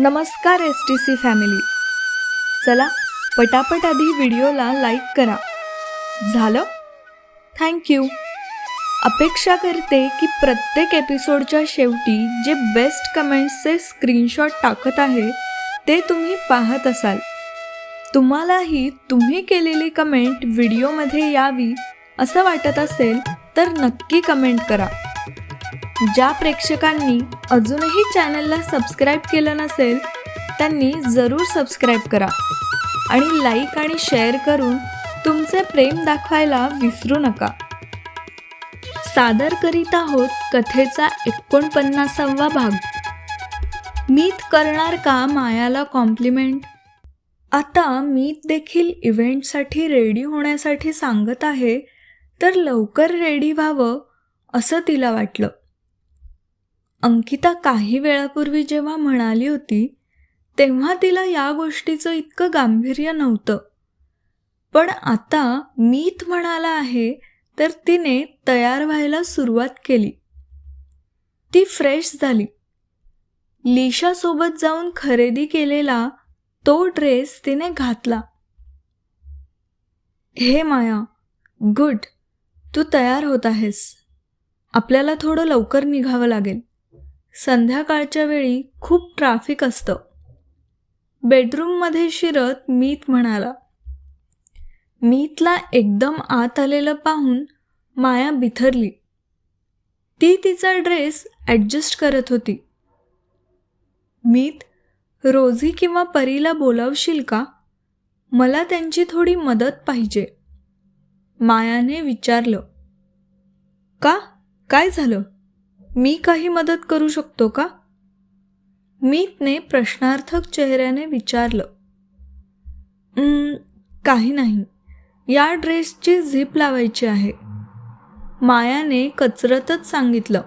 नमस्कार S T C family चला पटापट आधी व्हिडिओला लाईक करा. झालं? थँक्यू अपेक्षा करते की प्रत्येक एपिसोडच्या शेवटी जे बेस्ट कमेंट्सचे स्क्रीनशॉट टाकत आहे ते तुम्ही पाहत असाल. तुम्हालाही तुम्ही केलेली कमेंट व्हिडिओमध्ये यावी असं वाटत असेल तर नक्की कमेंट करा. ज्या प्रेक्षकांनी अजूनही चॅनलला सबस्क्राईब केलं नसेल त्यांनी जरूर सबस्क्राईब करा आणि लाईक आणि शेअर करून तुमचे प्रेम दाखवायला विसरू नका. सादर करीत आहोत कथेचा एकोणपन्नासावा भाग. मीत करणार का मायाला कॉम्प्लिमेंट आता मीत देखील इव्हेंटसाठी रेडी होण्यासाठी सांगत आहे तर लवकर रेडी व्हावं असं तिला वाटलं. अंकिता काही वेळापूर्वी जेव्हा म्हणाली होती तेव्हा तिला या गोष्टीचं इतकं गांभीर्य नव्हतं. पण आता मीत म्हणाला आहे तर तिने तयार व्हायला सुरुवात केली. ती फ्रेश झाली. लिशासोबत जाऊन खरेदी केलेला तो ड्रेस तिने घातला. हे माया गुड. तू तयार होत आहेस. आपल्याला थोडं लवकर निघावं लागेल. संध्याकाळच्या वेळी खूप ट्रॅफिक असतं. बेडरूममध्ये शिरत मीत म्हणाला मीतला एकदम आत आलेलं पाहून माया बिथरली. ती तिचा ड्रेस ॲडजस्ट करत होती. मीत रोझी किंवा परीला बोलावशील का? मला त्यांची थोडी मदत पाहिजे. मायाने विचारलं का? काय झालं? मी काही मदत करू शकतो का? मीतने प्रश्नार्थक चेहऱ्याने विचारलं. काही नाही. या ड्रेसची झिप लावायची आहे. मायाने कचरतच सांगितलं.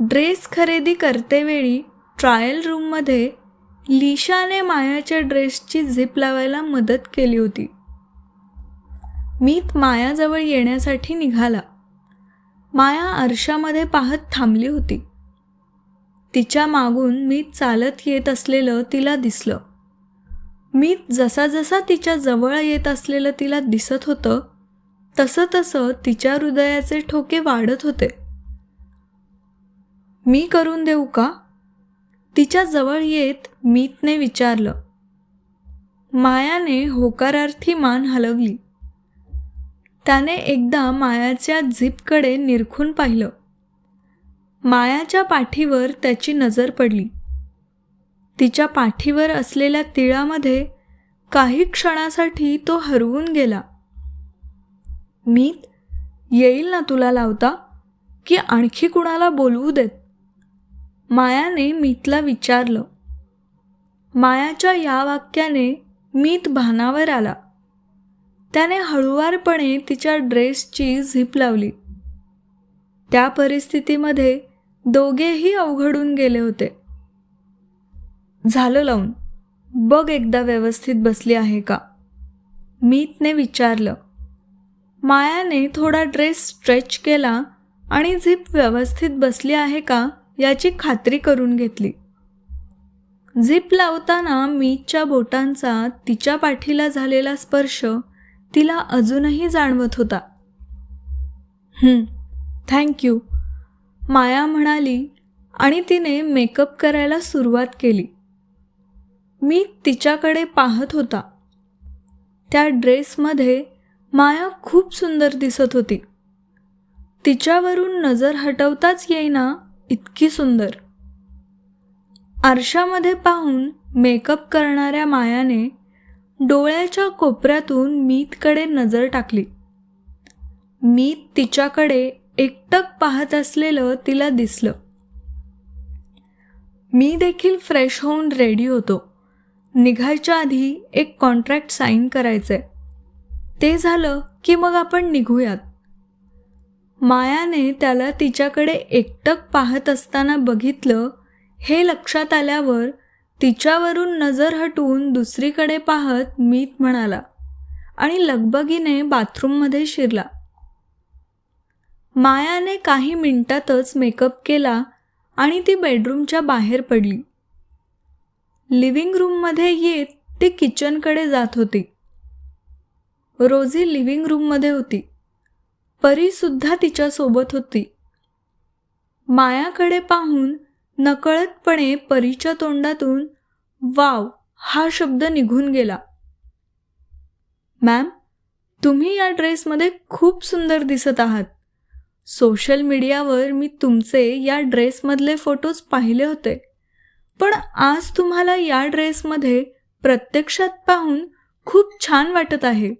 ड्रेस खरेदी करतेवेळी ट्रायल रूममध्ये लिशाने मायाच्या ड्रेसची झिप लावायला मदत केली होती. मीत मायाजवळ येण्यासाठी निघाला. माया आरशामध्ये पाहत थांबली होती. तिच्या मागून मी चालत येत असलेलं तिला दिसलं. मी जसा जसा तिच्या जवळ येत असलेलं तिला दिसत होतं तसं तसं तिच्या हृदयाचे ठोके वाढत होते. मी करून देऊ का? तिच्या जवळ येत मीतने विचारलं. मायाने होकारार्थी मान हलवली. त्याने एकदा मायाच्या झिपकडे निरखून पाहिलं. मायाच्या पाठीवर त्याची नजर पडली. तिच्या पाठीवर असलेल्या तिळामध्ये काही क्षणासाठी तो हरवून गेला. मीत येईल ना तुला लावता? की आणखी कुणाला बोलवू देत? मायाने मीतला विचारलं. मायाच्या या वाक्याने मीत भानावर आला. त्याने हळुवारपणे तिच्या ड्रेसची झिप लावली. त्या परिस्थितीमध्ये दोघेही अवघडून गेले होते. झालं लावून बघ एकदा व्यवस्थित बसली आहे का? मीतने विचारलं. मायाने थोडा ड्रेस स्ट्रेच केला आणि झिप व्यवस्थित बसली आहे का याची खात्री करून घेतली. झिप लावताना मीतच्या बोटांचा तिच्या पाठीला झालेला स्पर्श तिला अजूनही जाणवत होता. थँक्यू माया म्हणाली आणि तिने मेकअप करायला सुरुवात केली. मी तिच्याकडे पाहत होता. त्या ड्रेसमध्ये माया खूप सुंदर दिसत होती. तिच्यावरून नजर हटवताच येईना इतकी सुंदर. आरशामध्ये पाहून मेकअप करणाऱ्या मायाने डोळ्याच्या कोपऱ्यातून मीतकडे नजर टाकली. मीत तिच्याकडे एकटक पाहत असलेलं तिला दिसलं. मी देखील फ्रेश होऊन रेडी होतो. निघायच्या आधी एक कॉन्ट्रॅक्ट साईन करायचंय. ते झालं की मग आपण निघूयात. मायाने त्याला तिच्याकडे एकटक पाहत असताना बघितलं हे लक्षात आल्यावर तिच्यावरून नजर हटवून दुसरीकडे पाहत मीत म्हणाला आणि लगबगीने बाथरूममध्ये शिरला. मायाने काही मिनिटातच मेकअप केला आणि ती बेडरूमच्या बाहेर पडली. लिव्हिंग रूममध्ये येत ती किचनकडे जात होती. रोजी लिव्हिंग रूममध्ये होती. परीसुद्धा तिच्यासोबत होती. मायाकडे पाहून नकळतपणे परीच्या तोंडातून वाव हा शब्द निघून गेला. मॅम तुम्ही या ड्रेसमध्ये खूप सुंदर दिसत आहात. सोशल मीडियावर मी तुमचे या ड्रेसमधले फोटोज पाहिले होते. पण आज तुम्हाला या ड्रेसमध्ये प्रत्यक्षात पाहून खूप छान वाटत आहे.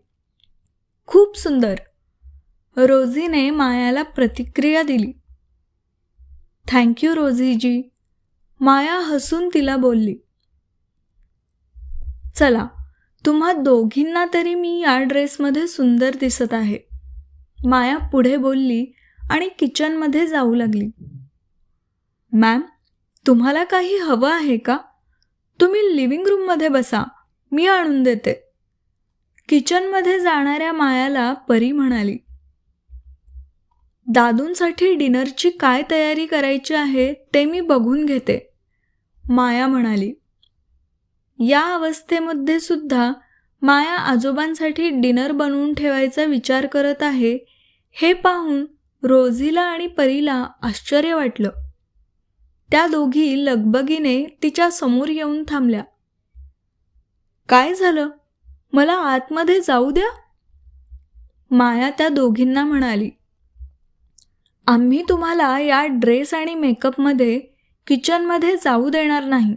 खूप सुंदर. रोझीने मायाला प्रतिक्रिया दिली. थँक्यू रोझीजी माया हसून तिला बोलली चला तुम्हा दोघींना तरी मी या ड्रेसमध्ये सुंदर दिसत आहे. माया पुढे बोलली आणि किचनमध्ये जाऊ लागली. मॅम तुम्हाला काही हवं आहे का? तुम्ही लिव्हिंग रूममध्ये बसा मी आणून देते. किचनमध्ये जाणाऱ्या मायाला परी म्हणाली दादूंसाठी डिनरची काय तयारी करायची आहे ते मी बघून घेते. माया म्हणाली या अवस्थेमध्ये सुद्धा माया आजोबांसाठी डिनर बनवून ठेवायचा विचार करत आहे हे पाहून रोझीला आणि परीला आश्चर्य वाटलं. त्या दोघी लगबगीने तिच्या समोर येऊन थांबल्या. काय झालं? मला आतमध्ये जाऊ द्या? माया त्या दोघींना म्हणाली. आम्ही तुम्हाला या ड्रेस आणि मेकअपमध्ये किचनमध्ये जाऊ देणार नाही.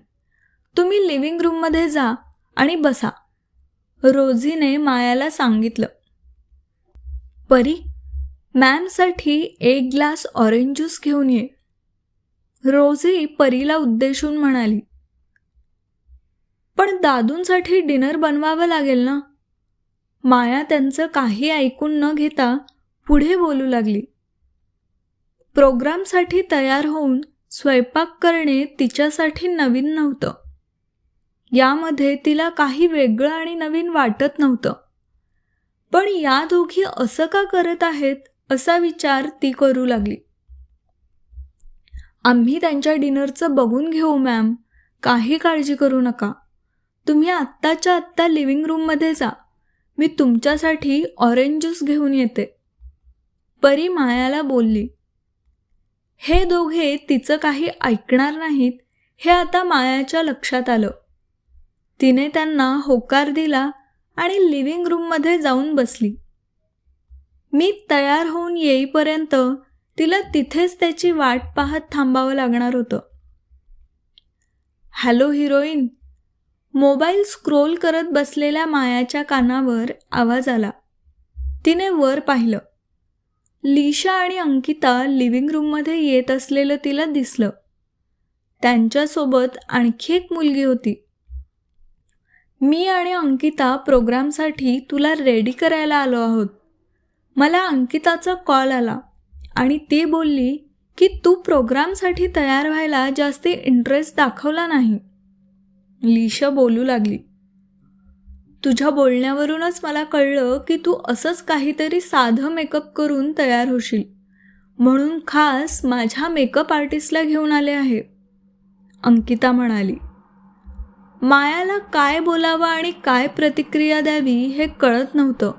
तुम्ही लिव्हिंग रूममध्ये जा आणि बसा. रोझीने मायाला सांगितलं. परी मॅमसाठी एक ग्लास ऑरेंज ज्यूस घेऊन ये. रोझी परीला उद्देशून म्हणाली. पण दादूंसाठी डिनर बनवावं लागेल ना? माया त्यांचं काही ऐकून न घेता पुढे बोलू लागली. प्रोग्रामसाठी तयार होऊन स्वयंपाक करणे तिच्यासाठी नवीन नव्हतं. यामध्ये तिला काही वेगळं आणि नवीन वाटत नव्हतं. पण या दोघी असं का करत आहेत असा विचार ती करू लागली. आम्ही त्यांच्या डिनरचं बघून घेऊ मॅम. काही काळजी करू नका. तुम्ही आत्ताच्या आत्ता लिव्हिंग रूममध्ये जा. मी तुमच्यासाठी ऑरेंज ज्यूस घेऊन येते. परी मायाला बोलली. हे दोघे तिचं काही ऐकणार नाहीत हे आता मायाच्या लक्षात आलं. तिने त्यांना होकार दिला आणि लिव्हिंग रूममध्ये जाऊन बसली. मी तयार होऊन येईपर्यंत तिला तिथेच त्याची वाट पाहत थांबावं लागणार होतं. हॅलो हिरोईन मोबाईल स्क्रोल करत बसलेल्या मायाच्या कानावर आवाज आला. तिने वर पाहिलं. लिशा आणि अंकिता लिव्हिंग रूममध्ये येत असलेलं तिला दिसलं. त्यांच्यासोबत आणखी एक मुलगी होती. मी आणि अंकिता प्रोग्रामसाठी तुला रेडी करायला आलो आहोत. मला अंकिताचा कॉल आला आणि ती बोलली की तू प्रोग्रामसाठी तयार व्हायला जास्त इंटरेस्ट दाखवला नाही. लिशा बोलू लागली. तुझ्या बोलण्यावरूनच मला कळलं की तू असंच काहीतरी साधं मेकअप करून तयार होशील. म्हणून खास माझ्या मेकअप आर्टिस्टला घेऊन आले आहे. अंकिता म्हणाली. मायाला काय बोलावं आणि काय प्रतिक्रिया द्यावी हे कळत नव्हतं.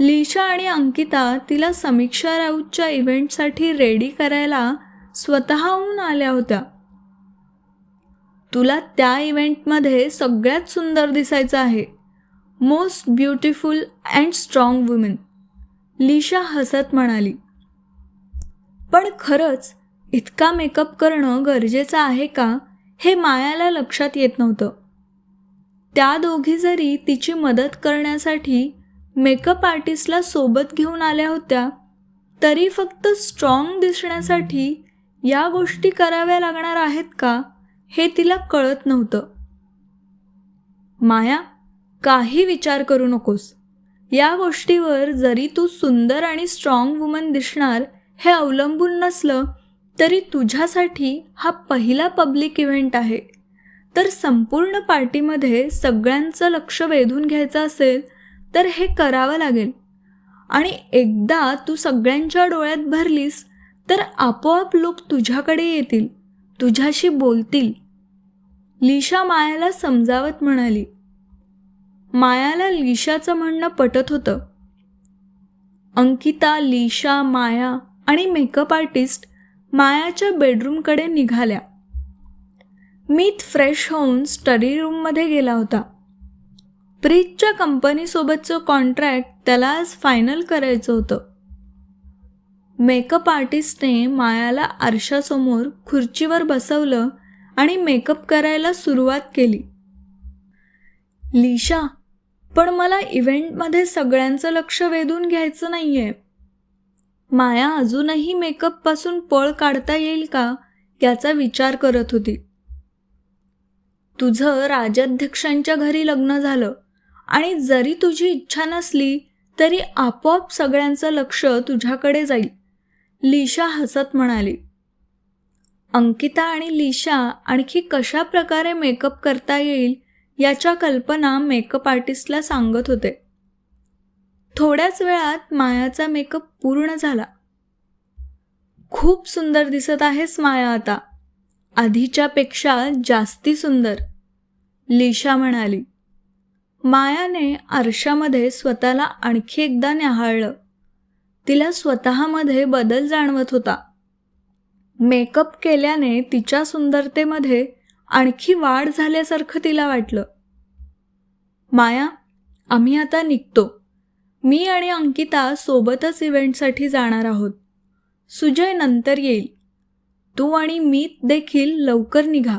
लिशा आणि अंकिता तिला समीक्षा राऊतच्या इव्हेंटसाठी रेडी करायला स्वतःहून आल्या होत्या. तुला त्या इव्हेंटमध्ये सगळ्यात सुंदर दिसायचं आहे. Most beautiful and strong women Lisha हसत म्हणाली. पण खरंच इतका मेकअप करणं गरजेचं आहे का हे मायाला लक्षात येत नव्हतं. त्या दोघी जरी तिची मदत करण्यासाठी मेकअप आर्टिस्टला सोबत घेऊन आल्या होत्या तरी फक्त स्ट्रॉंग दिसण्यासाठी या गोष्टी कराव्या लागणार आहेत का? हे तिला कळत नव्हतं. माया काही विचार करू नकोस. या गोष्टीवर जरी तू सुंदर आणि स्ट्रॉंग वुमन दिसणार हे अवलंबून नसलं तरी तुझ्यासाठी हा पहिला पब्लिक इव्हेंट आहे. तर संपूर्ण पार्टीमध्ये सगळ्यांचं लक्ष वेधून घ्यायचं असेल तर हे करावं लागेल. आणि एकदा तू सगळ्यांच्या डोळ्यात भरलीस तर आपोआप लोक तुझ्याकडे येतील. तुझ्याशी बोलतील. लिशा मायाला समजावत म्हणाली. मायाला लिशाचं म्हणणं पटत होतं. अंकिता लिशा माया आणि मेकअप आर्टिस्ट मायाच्या बेडरूमकडे निघाल्या. मीत फ्रेश होऊन स्टडी रूममध्ये गेला होता. प्रीतच्या कंपनीसोबतचं कॉन्ट्रॅक्ट त्याला आज फायनल करायचं होतं. मेकअप आर्टिस्टने मायाला आरशासमोर खुर्चीवर बसवलं आणि मेकअप करायला सुरुवात केली. लिशा पण मला इव्हेंटमध्ये सगळ्यांचं लक्ष वेधून घ्यायचं नाही आहे माया अजूनही मेकअपपासून पळ काढता येईल का याचा विचार करत होती. तुझं राजाध्यक्षांच्या घरी लग्न झालं आणि जरी तुझी इच्छा नसली तरी आपोआप सगळ्यांचं लक्ष तुझ्याकडे जाईल. लिशा हसत म्हणाली अंकिता आणि लिशा आणखी कशा प्रकारे मेकअप करता येईल याच्या कल्पना मेकअप आर्टिस्टला सांगत होते. थोड्याच वेळात मायाचा मेकअप पूर्ण झाला. खूप सुंदर दिसत आहेस माया आता. आधीच्यापेक्षा जास्ती सुंदर. लिशा म्हणाली. मायाने आरशामध्ये स्वतःला आणखी एकदा न्याहाळलं तिला स्वतःमध्ये बदल जाणवत होता. मेकअप केल्याने तिच्या सुंदरतेमध्ये आणखी वाढ झाल्यासारखं तिला वाटलं. माया आम्ही आता निघतो. मी आणि अंकिता सोबतच इव्हेंटसाठी जाणार आहोत. सुजय नंतर येईल. तू आणि मी देखील लवकर निघा.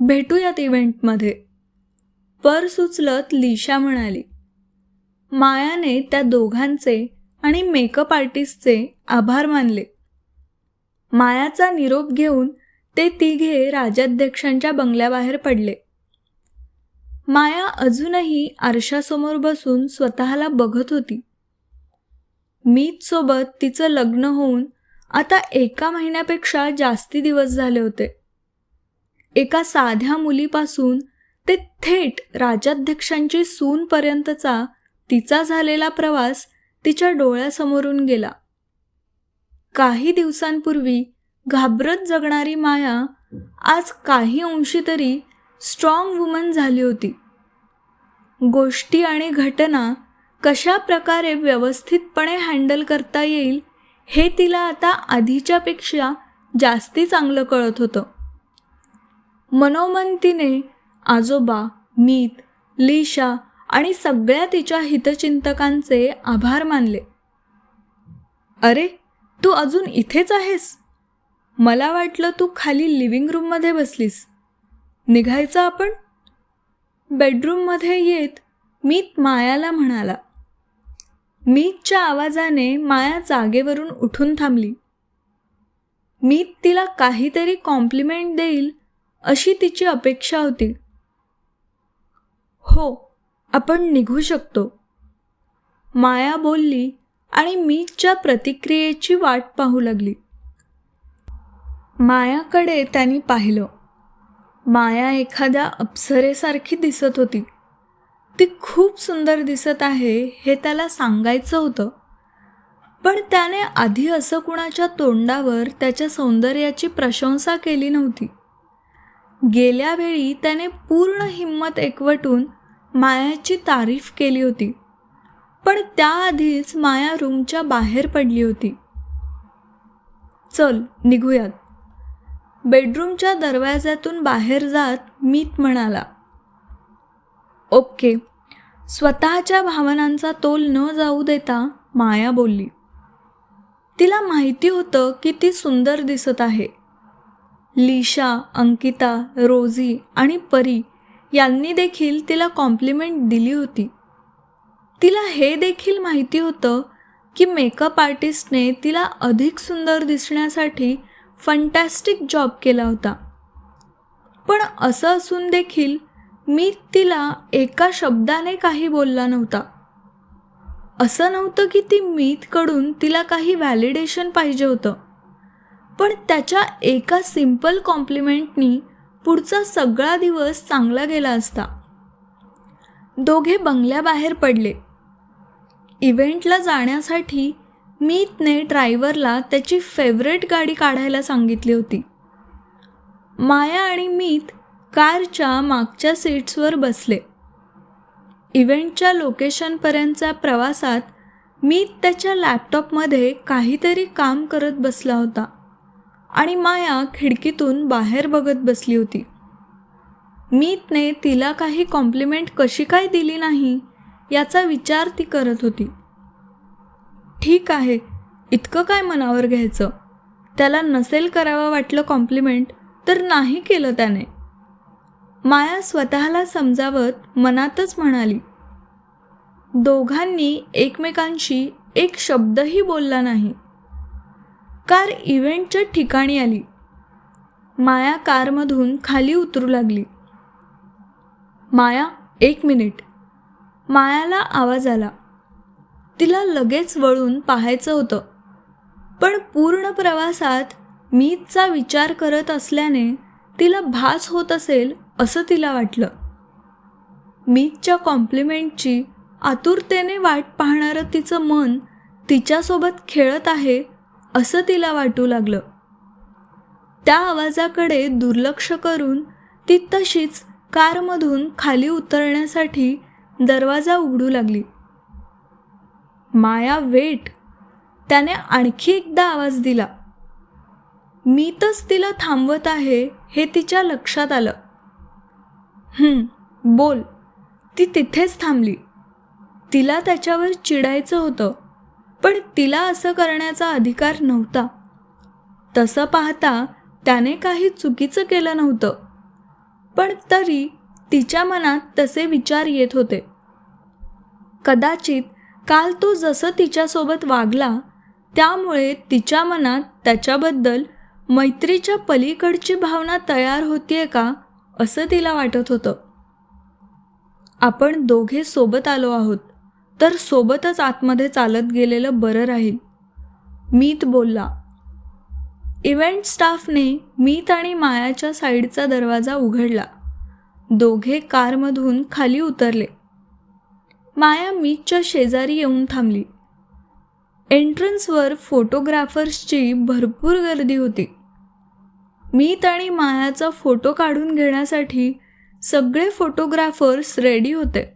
भेटूयात इव्हेंटमध्ये. पर सुचलत लिशा म्हणाली. मायाने त्या दोघांचे आणि मेकअप आर्टिस्टचे आभार मानले. मायाचा निरोप घेऊन ते तिघे राजाध्यक्षांच्या बंगल्याबाहेर पडले. माया अजूनही आरशासमोर बसून स्वतःला बघत होती. मीत सोबत तिचं लग्न होऊन आता एका महिन्यापेक्षा जास्ती दिवस झाले होते. एका साध्या मुलीपासून ते थेट राजाध्यक्षांची सूनपर्यंतचा तिचा झालेला प्रवास तिच्या डोळ्यासमोरून गेला. काही दिवसांपूर्वी घाबरत जगणारी माया आज काही अंशी तरी स्ट्रॉंग वुमन झाली होती. गोष्टी आणि घटना कशा प्रकारे व्यवस्थितपणे हँडल करता येईल हे तिला आता आधीच्यापेक्षा जास्ती चांगलं कळत होतं. मनोमन तिने आजोबा मीत लिशा आणि सगळ्या तिच्या हितचिंतकांचे आभार मानले. अरे तू अजून इथेच आहेस? मला वाटलं तू खाली लिव्हिंग रूममध्ये बसलीस. निघायचं आपण? बेडरूममध्ये येत मीत मायाला म्हणाला. मीतच्या आवाजाने माया जागेवरून उठून थांबली. मीत तिला काहीतरी कॉम्प्लिमेंट देईल अशी तिची अपेक्षा होती. हो आपण निघू शकतो. माया बोलली आणि मीतच्या प्रतिक्रियेची वाट पाहू लागली. मायाकडे त्यांनी पाहिलं. माया एखाद्या अप्सरेसारखी दिसत होती. ती खूप सुंदर दिसत आहे हे त्याला सांगायचं होतं. पण त्याने आधी असं कुणाच्या तोंडावर त्याच्या सौंदर्याची प्रशंसा केली नव्हती. गेल्या वेळी त्याने पूर्ण हिंमत एकवटून मायाची तारीफ केली होती. पण त्याआधीच माया रूमच्या बाहेर पडली होती. चल निघूयात. बेडरूमच्या दरवाज्यातून बाहेर जात मीत म्हणाला. ओके. स्वतःच्या भावनांचा तोल न जाऊ देता माया बोलली. तिला माहिती होतं की ती सुंदर दिसत आहे. लिशा अंकिता रोजी आणि परी यांनी देखील तिला कॉम्प्लिमेंट दिली होती. तिला हे देखील माहिती होतं की मेकअप आर्टिस्टने तिला अधिक सुंदर दिसण्यासाठी फंटॅस्टिक जॉब केला होता. पण असं असून देखील मी तिला एका शब्दाने काही बोलला नव्हता. असं नव्हतं की ती मीतकडून तिला काही व्हॅलिडेशन पाहिजे होतं. पण त्याच्या एका सिंपल कॉम्प्लिमेंटनी पुढचा सगळा दिवस चांगला गेला असता. दोघे बंगल्याबाहेर पडले. इव्हेंटला जाण्यासाठी मीतने ड्रायव्हरला त्याची फेवरेट गाडी काढायला सांगितली होती. माया आणि मीत कारच्या मागच्या सीट्सवर बसले. इव्हेंटच्या लोकेशनपर्यंतच्या प्रवासात मी त्याच्या लॅपटॉपमध्ये काहीतरी काम करत बसला होता. आणि माया खिडकीतून बाहेर बघत बसली होती. मीतने तिला काही कॉम्प्लिमेंट कशी काय दिली नाही याचा विचार ती करत होती. ठीक आहे इतकं काय मनावर घ्यायचं? त्याला नसेल करावं वाटलं कॉम्प्लिमेंट तर नाही केलं त्याने. माया स्वतःला समजावत मनातच म्हणाली दोघांनी एकमेकांशी एक शब्दही बोलला नाही. कार इव्हेंटच्या ठिकाणी आली. माया कारमधून खाली उतरू लागली. माया एक मिनिट. मायाला आवाज आला. तिला लगेच वळून पाहायचं होतं. पण पूर्ण प्रवासात मीचा विचार करत असल्याने तिला भास होत असेल असं तिला वाटलं. मीतच्या कॉम्प्लिमेंटची आतुरतेने वाट पाहणारं तिचं मन तिच्यासोबत खेळत आहे असं तिला वाटू लागलं. त्या आवाजाकडे दुर्लक्ष करून ती तशीच कारमधून खाली उतरण्यासाठी दरवाजा उघडू लागली. माया वेट. त्याने आणखी एकदा आवाज दिला. मी तच तिला थांबवत आहे हे तिच्या लक्षात आलं. बोल. ती तिथेच थांबली. तिला त्याच्यावर चिडायचं होतं. पण तिला असं करण्याचा अधिकार नव्हता. तसं पाहता त्याने काही चुकीचं केलं नव्हतं. पण तरी तिच्या मनात तसे विचार येत होते. कदाचित काल तो जसं तिच्यासोबत वागला त्यामुळे तिच्या मनात त्याच्याबद्दल मैत्रीच्या पलीकडची भावना तयार होतीये का असं तिला वाटत होतं. आपण दोघे सोबत आलो आहोत. तर सोबतच आतमध्ये चालत गेलेलं बरं राहील. मीत बोलला इव्हेंट स्टाफने मीत आणि मायाच्या साईडचा दरवाजा उघडला. दोघे कारमधून खाली उतरले. माया मीतच्या शेजारी येऊन थांबली. एंट्रन्सवर फोटोग्राफर्सची भरपूर गर्दी होती. मीत आणि मायाचा फोटो काढून घेण्यासाठी सगळे फोटोग्राफर्स रेडी होते.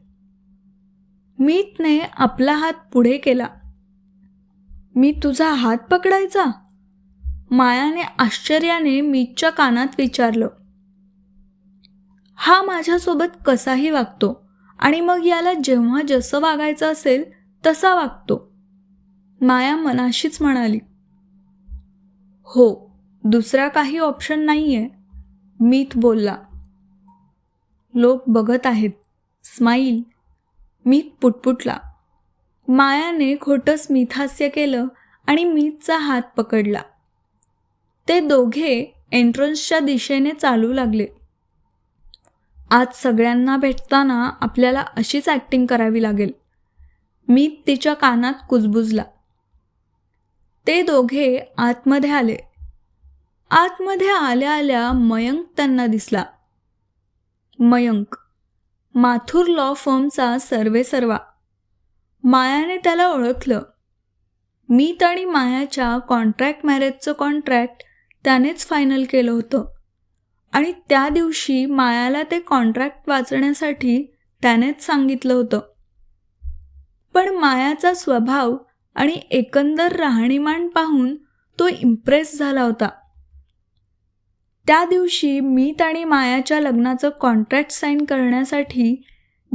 मीतने आपला हात पुढे केला. मी तुझा हात पकडायचा? मायाने आश्चर्याने मीतच्या कानात विचारलं. हा माझ्यासोबत कसाही वागतो आणि मग याला जेव्हा जसं वागायचं असेल तसा वागतो. माया मनाशीच म्हणाली. हो दुसरा काही ऑप्शन नाही आहे मीत बोलला. लोक बघत आहेत. स्माईल मीत पुटपुटला. मायाने खोटं स्मितहास्य केलं आणि मीतचा हात पकडला. ते दोघे एंट्रन्सच्या दिशेने चालू लागले. आज सगळ्यांना भेटताना आपल्याला अशीच ॲक्टिंग करावी लागेल. मीत तिच्या कानात कुजबुजला. ते दोघे आतमध्ये आले. आतमध्ये आल्या आल्या मयंक त्यांना दिसला. मयंक माथुर लॉ फर्मचा सर्वे सर्वा. मायाने त्याला ओळखलं. मीत आणि मायाच्या कॉन्ट्रॅक्ट मॅरेजचं कॉन्ट्रॅक्ट त्यानेच फायनल केलं होतं. आणि त्या दिवशी मायाला ते कॉन्ट्रॅक्ट वाचण्यासाठी त्यानेच सांगितलं होतं. पण मायाचा स्वभाव आणि एकंदर राहणीमान पाहून तो इम्प्रेस झाला होता. त्या दिवशी मीत आणि मायाच्या लग्नाचं कॉन्ट्रॅक्ट साईन करण्यासाठी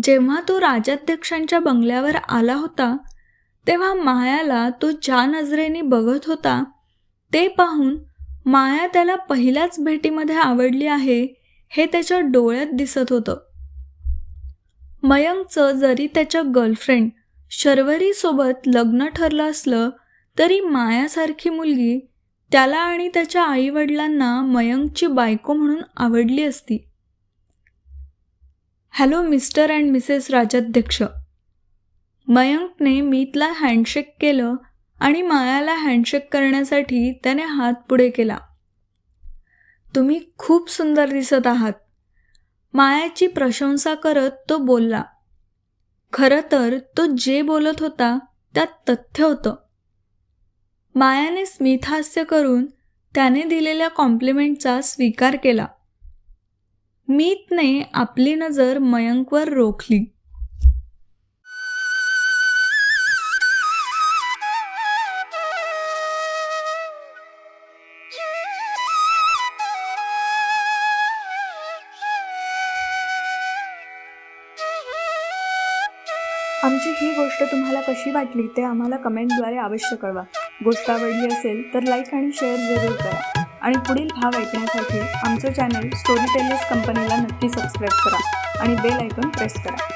जेव्हा तो राजाध्यक्षांच्या बंगल्यावर आला होता तेव्हा मायाला तो ज्या नजरेने बघत होता ते पाहून माया त्याला पहिल्याच भेटीमध्ये आवडली आहे हे त्याच्या डोळ्यात दिसत होतं. मयंकचं जरी त्याच्या गर्लफ्रेंड शर्वरीसोबत लग्न ठरलं असलं तरी मायासारखी मुलगी त्याला आणि त्याच्या आईवडिलांना मयंकची बायको म्हणून आवडली असती. Hello mister and Mrs Rajadhyaksha. मयंकने मीतला हँडशेक केलं आणि मायाला हँडशेक करण्यासाठी त्याने हात पुढे केला. तुम्ही खूप सुंदर दिसत आहात. मायाची प्रशंसा करत तो बोलला. खरं तर तो जे बोलत होता त्यात तथ्य होतं. मायाने स्मितहास्य करून त्याने दिलेल्या कॉम्प्लिमेंटचा स्वीकार केला. मीतने आपली नजर मयंकवर रोखली. आमची ही गोष्ट तुम्हाला कशी वाटली ते आम्हाला कमेंटद्वारे अवश्य कळवा. गोष्ट आवडली असेल तर लाईक आणि शेअर जरूर करा. आणि पुढील भाग ऐकण्यासाठी आमचं चॅनल स्टोरी टेलर्स कंपनीला नक्की सबस्क्राईब करा आणि बेल आयकॉन प्रेस करा.